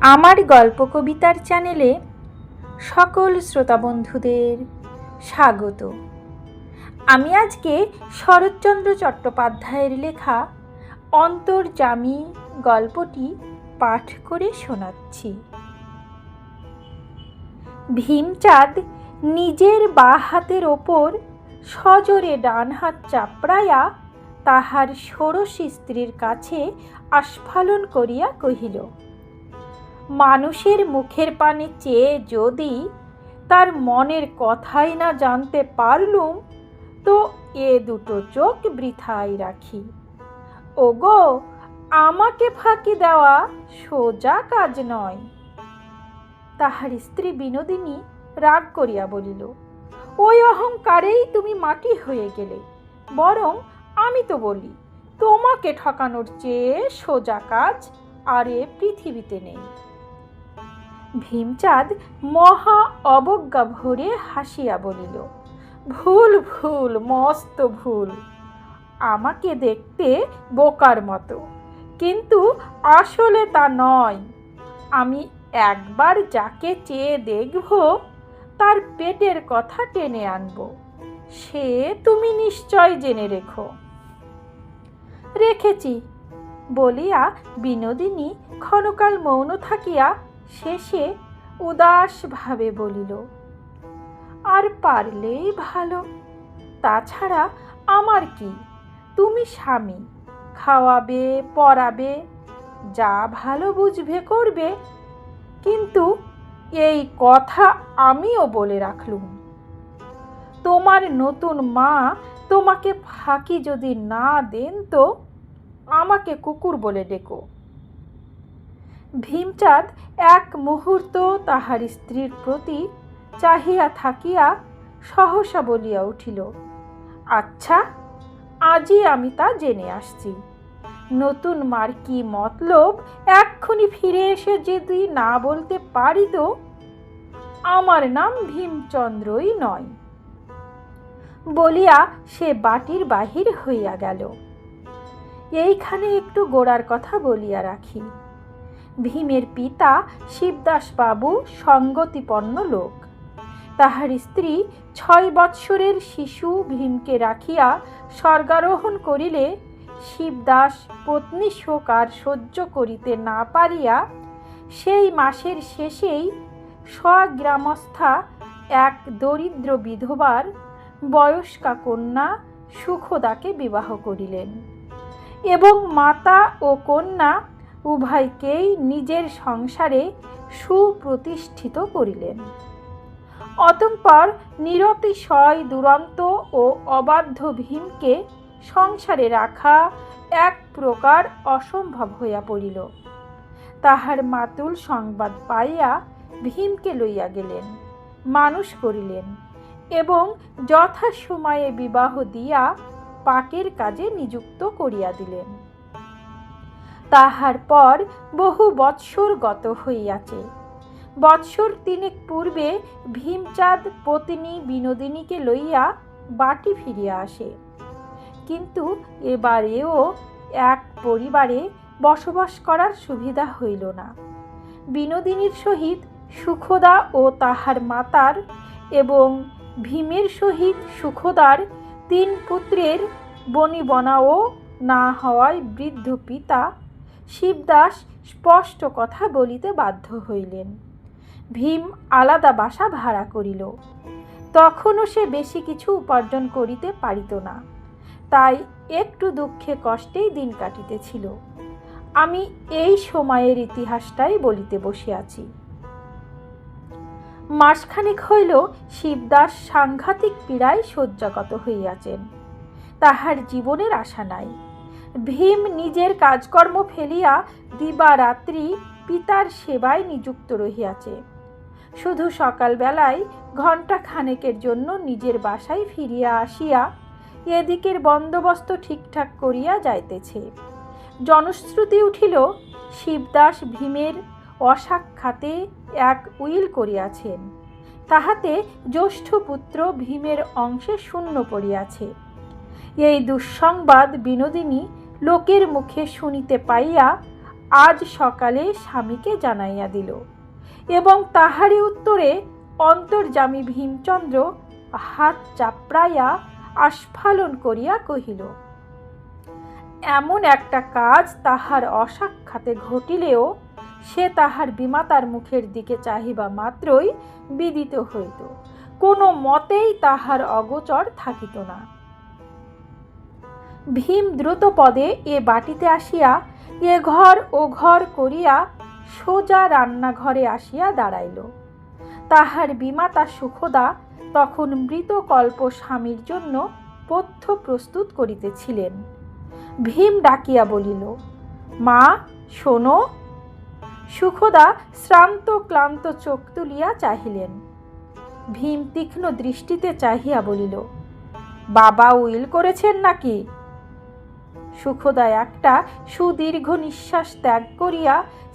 আমার গল্প কবিতার চ্যানেলে সকল শ্রোতা বন্ধুদের স্বাগত। আমি আজকে শরৎচন্দ্র চট্টোপাধ্যায়ের লেখা অন্তর্জামী গল্পটি পাঠ করে শোনাচ্ছি। ভীমচাঁদ নিজের বা হাতের ওপর সজোরে ডান হাত চাপড়াইয়া তাহার ষোড়শী স্ত্রীর কাছে আস্ফালন করিয়া কহিল, মানুষের মুখের পানে চেয়ে যদি তার মনের কথাই না জানতে পারলুম, তো এ দুটো চোখ বৃথাই রাখি। ওগো, আমাকে ফাঁকি দেওয়া সোজা কাজ নয় তাহার স্ত্রী বিনোদিনী রাগ করিয়া বলিল, ওই অহংকারেই তুমি মাটি হয়ে গেলে, বরং আমি তো বলি, তোমাকে ঠকানোর চেয়ে সোজা কাজ আর এ পৃথিবীতে নেই। ভীমচাঁদ মহা অবজ্ঞা ভরে হাসিয়া বলিল, ভুল ভুল, মস্ত ভুল। আমাকে দেখতে বোকার মতো, কিন্তু আসলে তা নয়। আমি একবার যাকে চেয়ে দেখব, তার পেটের কথা টেনে আনব। সে তুমি নিশ্চয় জেনে রেখো। রেখেছি। বলিয়া বিনোদিনী ক্ষণকাল মৌন থাকিয়া শেষে উদাসভাবে বলিল, আর পারলেই ভালো। তাছাড়া আমার কি? তুমি স্বামী, খাওয়াবে পরাবে যা ভালো বুঝবে করবে। কিন্তু এই কথা আমিও বলে রাখলুম। তোমার নতুন মা তোমাকে ফাঁকি যদি না দেন তো আমাকে কুকুর বলে ডেকো। ভীমচাঁদ এক মুহূর্ত তাহার স্ত্রীর প্রতি চাহিয়া থাকিয়া সহসা বলিয়া উঠিল আচ্ছা আজই আমি তা জেনে আসছি। নতুন মার কি মতলব এক্ষুনি ফিরে এসে যদি না বলতে পারি তো? আমার নাম ভীমচন্দ্রই নয়। বলিয়া সে বাটির বাহির হইয়া গেল। এইখানে একটু গোড়ার কথা বলিয়া রাখি। ভীমের পিতা শিবদাসবাবু সঙ্গতিপন্ন লোক। তাহার স্ত্রী ছয় বৎসরের শিশু ভীমকে রাখিয়া স্বর্গারোহণ করিলে শিবদাস পত্নী শোক আর সহ্য করিতে না পারিয়া সেই মাসের শেষেই স্বগ্রামস্থা এক দরিদ্র বিধবার বয়স্কা কন্যা সুখদাকে বিবাহ করিলেন। এবং মাতা ও কন্যা উভয়কেই নিজের সংসারে সুপ্রতিষ্ঠিত করিলেন। অতঃপর নিরতিশয়, দুরন্ত ও অবাধ্য ভীমকে সংসারে রাখা এক প্রকার অসম্ভব হইয়া পড়িল। তাহার মাতুল সংবাদ পাইয়া ভীমকে লইয়া গেলেন, মানুষ করিলেন। এবং যথাসময়ে বিবাহ দিয়া পাকের কাজে নিযুক্ত করিয়া দিলেন। তাহার পর বহু বৎসর গত হইয়াছে। বৎসর তিনেক পূর্বে ভীমচাঁদ পত্নী বিনোদিনীকে লইয়া বাটি ফিরিয়া আসে। কিন্তু এবারেও এক পরিবারে বসবাস করার সুবিধা হইল না। বিনোদিনীর সহিত সুখদা ও তাহার মাতার এবং ভীমের সহিত সুখদার তিন পুত্রের বনিবনাও না হওয়ায় বৃদ্ধ পিতা শিবদাস স্পষ্ট কথা বলিতে বাধ্য হইলেন। ভীম আলাদা বাসা ভাড়া করিল। তখনও সে বেশি কিছু উপার্জন করিতে পারিত না। তাই একটু দুঃখে কষ্টেই দিন কাটিতেছিল। আমি এই সময়ের ইতিহাসটাই বলিতে বসিয়াছি। মাসখানেক হইল শিবদাস সাংঘাতিক পীড়ায় শয্যাগত হইয়াছেন। তাহার জীবনের আশা নাই। ভীম নিজের কাজকর্ম ফেলিয়া দিবারাত্রি পিতার সেবায় নিযুক্ত রহিয়াছে। শুধু সকালবেলায় ঘণ্টা খানেকের জন্য নিজের বাসায় ফিরিয়া আসিয়া এদিকের বন্দোবস্ত ঠিকঠাক করিয়া যাইতেছে। জনশ্রুতি উঠিল, শিবদাস ভীমের অসাক্ষাতে এক উইল করিয়াছেন। তাহাতে জ্যৈষ্ঠ পুত্র ভীমের অংশে শূন্য পড়িয়াছে। এই দুঃসংবাদ বিনোদিনী লোকের মুখে শুনিতে পাইয়া আজ সকালে স্বামীকে জানাইয়া দিল এবং তাহারই উত্তরে অন্তর্জামী ভীমচন্দ্র হাত চাপড়াইয়া আস্ফালন করিয়া কহিল, এমন একটা কাজ তাহার অসাক্ষাতে ঘটিলেও সে তাহার বিমাতার মুখের দিকে চাহিবা মাত্রই বিদিত হইত। কোনো মতেই তাহার অগোচর থাকিত না। ভীম দ্রুত পদে এ বাটিতে আসিয়া এ ঘর ও ঘর করিয়া সোজা রান্নাঘরে আসিয়া দাঁড়াইল। তাহার বিমাতা সুখদা তখন মৃতকল্প স্বামীর জন্য পথ্য প্রস্তুত করিতেছিলেন। ভীম ডাকিয়া বলিল, মা, শোনো সুখদা শ্রান্ত, ক্লান্ত চোখ তুলিয়া চাহিলেন। ভীম তীক্ষ্ণ দৃষ্টিতে চাহিয়া বলিল, বাবা উইল করেছেন নাকি? সুখদা একটা সুদীর্ঘ নিঃশ্বাস ত্যাগ করিয়া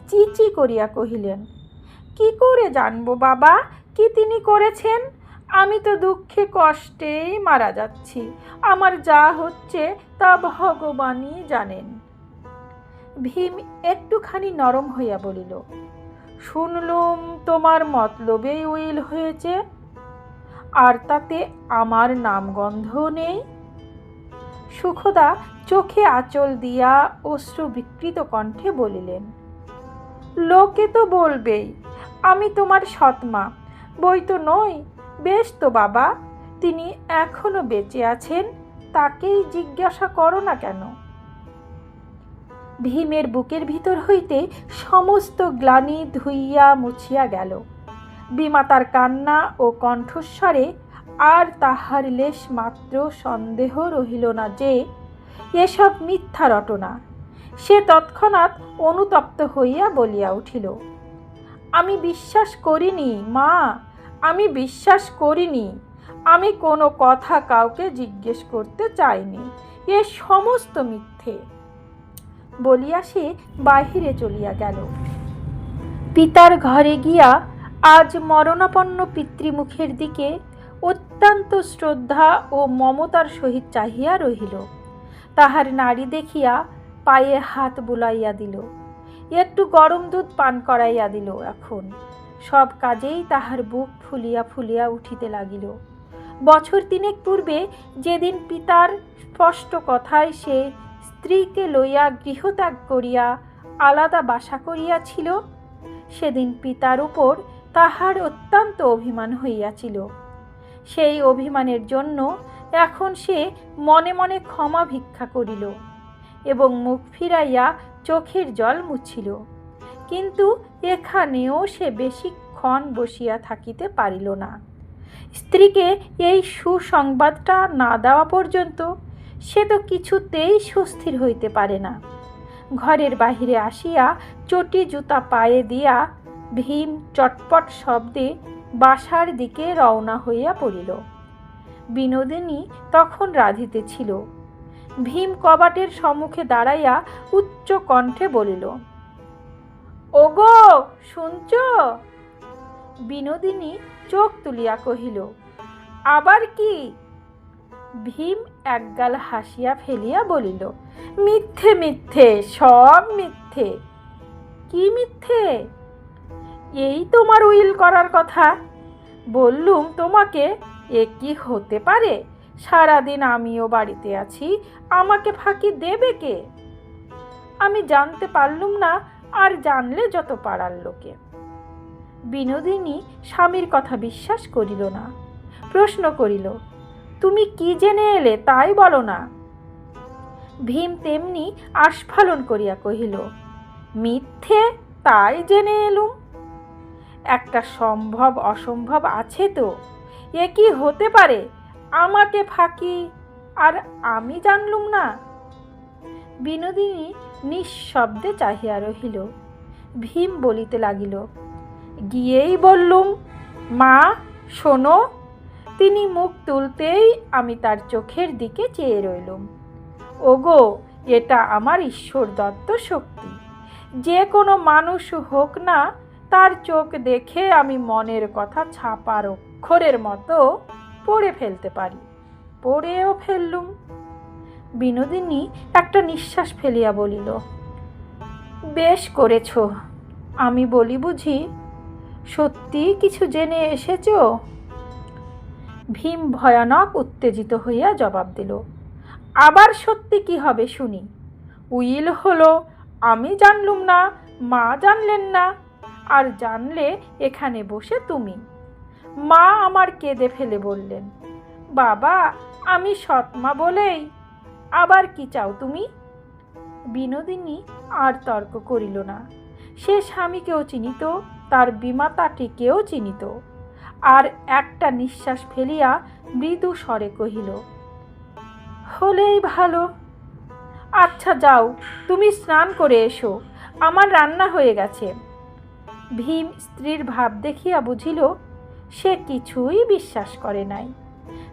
চিচি করিয়া কহিলেন, কি করে জানব বাবা, কি তিনি করেছেন? আমি তো দুঃখে কষ্টেই মারা যাচ্ছি। আমার যা হচ্ছে তা ভগবানই জানেন। ভীম একটুখানি নরম হইয়া বলিল, শুনলুম তোমার মতলবেই উইল হয়েছে। আর তাতে আমার নামগন্ধ নেই? সুখদা চোখে আঁচল দিয়া অশ্রু বিকৃত কণ্ঠে বলিলেন, লোকে তো বলবেই, আমি তোমার সৎমা, বই তো নই, বেশ তো বাবা, তিনি এখনও বেঁচে আছেন, তাকেই জিজ্ঞাসা করো না কেন? ভীমের বুকের ভিতর হইতে সমস্ত গ্লানি ধুইয়া মুছিয়া গেল। বিমাতার কান্না ও কণ্ঠস্বরে আর তাহার লেশ মাত্র সন্দেহ রহিল না যে, এসব মিথ্যা রটনা। সে তৎক্ষণাৎ অনুতপ্ত হইয়া বলিয়া উঠিল, আমি বিশ্বাস করিনি, মা, আমি বিশ্বাস করিনি। আমি কোনো কথা কাউকে জিজ্ঞেস করতে চাইনি। এ সমস্ত মিথ্যে। বলিয়া সে বাহিরে চলিয়া গেল। পিতার ঘরে গিয়া আজ মরণাপন্ন পিতৃমুখের দিকে অত্যন্ত শ্রদ্ধা ও মমতার সহিত চাহিয়া রহিল। তাহার নারী দেখিয়া পায়ে হাত বুলাইয়া দিল। একটু গরম দুধ পান করাইয়া দিল এখন। সব কাজেই তাহার বুক ফুলিয়া ফুলিয়া উঠিতে লাগিল। বছর তিনেক পূর্বে যেদিন পিতার স্পষ্ট কথায় সে স্ত্রীকে লইয়া গৃহত্যাগ করিয়া আলাদা বাসা করিয়াছিল, সেদিন পিতার উপর তাহার অত্যন্ত অভিমান হইয়াছিল। সেই অভিমানের জন্য এখন সে মনে মনে ক্ষমা ভিক্ষা করিল এবং মুখ ফিরাইয়া চোখের জল মুছিল। কিন্তু এখানেও সে বেশিক্ষণ বসিয়া থাকিতে পারিল না। স্ত্রীকে এই সুসংবাদটা না দেওয়া পর্যন্ত সে তো কিছুতেই সুস্থির হইতে পারে না। ঘরের বাহিরে আসিয়া চটি জুতা পায়ে দিয়া ভীম চটপট শব্দে বাসার দিকে রওনা হইয়া পড়িল। বিনোদিনী তখন রাঁধিতেছিল। ভীম কবাটের সম্মুখে দাঁড়াইয়া উচ্চ কণ্ঠে বলিল, ওগো, শুনছ? বিনোদিনী চোখ তুলিয়া কহিল, আবার কি? ভীম একগাল হাসিয়া ফেলিয়া বলিল, মিথ্যে মিথ্যে, সব মিথ্যে। কি মিথ্যে? এই তোমার উইল করার কথা। বললুম তোমাকে, এ কি হতে পারে? সারাদিন আমিও বাড়িতে আছি, আমাকে ফাঁকি দেবে কে? আমি জানতে পারলুম না, আর জানলে যত পাড়ার লোকে। বিনোদিনী স্বামীর কথা বিশ্বাস করিল না। প্রশ্ন করিল তুমি কি জেনে এলে তাই বলো না। ভীম তেমনি আস্ফালন করিয়া কহিল, মিথ্যে তাই জেনে এলুম। একটা সম্ভব অসম্ভব আছে তো, এ কি হতে পারে? আমাকে ফাঁকি, আর আমি জানলুম না। বিনোদিনী নিঃশব্দে চাহিয়া রহিল। ভীম বলিতে লাগিল, গিয়েই বললুম, মা, শোনো তিনি মুখ তুলতেই আমি তার চোখের দিকে চেয়ে রইলুম। ওগো, এটা আমার ঈশ্বর দত্ত শক্তি। যে কোনো মানুষ হোক না, তার চোখ দেখে আমি মনের কথা ছাপার অক্ষরের মতো পড়ে ফেলতে পারি। পড়েও ফেললুম। বিনোদিনী একটা নিঃশ্বাস ফেলিয়া বলিল, বেশ করেছ। আমি বলি বুঝি সত্যি কিছু জেনে এসেছ? ভীম ভয়ানক উত্তেজিত হইয়া জবাব দিল, আবার সত্যি কি হবে শুনি। উইল হলো, আমি জানলুম না, মা জানলেন না, আর জানলে এখানে বসে তুমি। মা আমার কেঁদে ফেলে বললেন, বাবা, আমি সৎমা বলেই, আবার কি চাও তুমি? বিনোদিনী আর তর্ক করিল না। সে স্বামীকেও চিনিত, তার বিমাতাটিকেও চিনিত। আর একটা নিঃশ্বাস ফেলিয়া মৃদু স্বরে কহিল, হলেই ভালো। আচ্ছা যাও, তুমি স্নান করে এসো। আমার রান্না হয়ে গেছে। ভীম স্ত্রীর ভাব দেখিয়া বুঝিল, সে কিছুই বিশ্বাস করে নাই।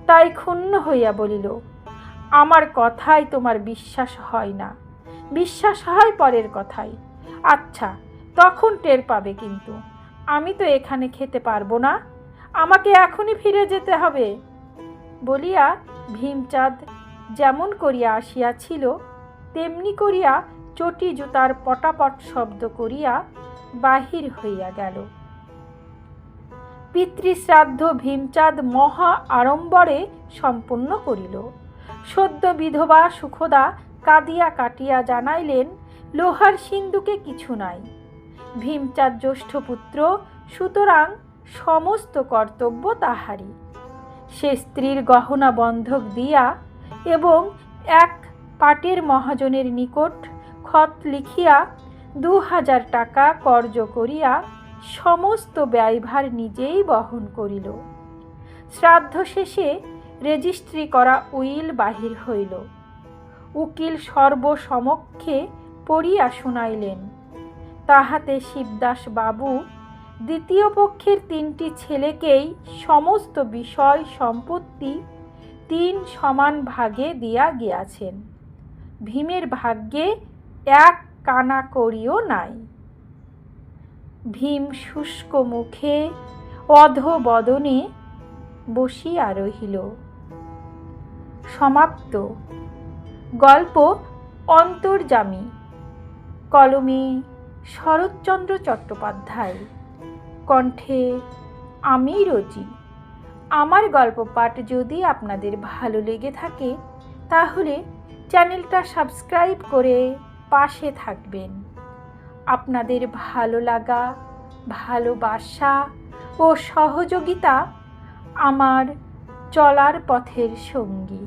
তাই ক্ষুণ্ণ হইয়া বলিল, আমার কথাই তোমার বিশ্বাস হয় না। বিশ্বাস হয় পরের কথাই। আচ্ছা তখন টের পাবে কিন্তু। আমি তো এখানে খেতে পারব না। আমাকে এখনই ফিরে যেতে হবে। বলিয়া ভীমচাঁদ যেমন করিয়া আসিয়াছিল, তেমনি করিয়া চটি জুতার পটাপট শব্দ করিয়া বাহির হইয়া গেল। পিতৃশ্রাদ্ধ ভীমচাঁদ মহা আড়ম্বরে সম্পন্ন করিল। সদ্য বিধবা সুখদা কাঁদিয়া কাটিয়া জানাইলেন, লোহার সিন্ধুকে কিছু নাই। ভীমচাঁদ জ্যৈষ্ঠ পুত্র, সুতরাং সমস্ত কর্তব্য তাহারই। সে স্ত্রীর গহনা বন্ধক দিয়া এবং এক পাটের মহাজনের নিকট খত লিখিয়া দু হাজার টাকা কর্য করিয়া সমস্ত ব্যয়ভার নিজেই বহন করিল। শ্রাদ্ধ শেষে রেজিস্ট্রি করা উইল বাহির হইল। উকিল সর্বসমক্ষে পড়িয়া শুনাইলেন। তাহাতে শিবদাস বাবু দ্বিতীয় পক্ষের তিনটি ছেলেকেই সমস্ত বিষয় সম্পত্তি তিন সমান ভাগে দিয়া গিয়াছেন। ভীমের ভাগ্যে এক কানা করিও নাই। ভীম শুষ্ক মুখে অধবদনে বসিয়া রহিল। সমাপ্ত। গল্প অন্তর্জামী কলমে শরৎচন্দ্র চট্টোপাধ্যায়। কণ্ঠে আমি রোজি। আমার গল্প পাঠ যদি আপনাদের ভালো লেগে থাকে, তাহলে চ্যানেলটা সাবস্ক্রাইব করে পাশে থাকবেন। আপনাদের ভালো লাগা, ভালোবাসা ও সহযোগিতা আমার চলার পথের সঙ্গী।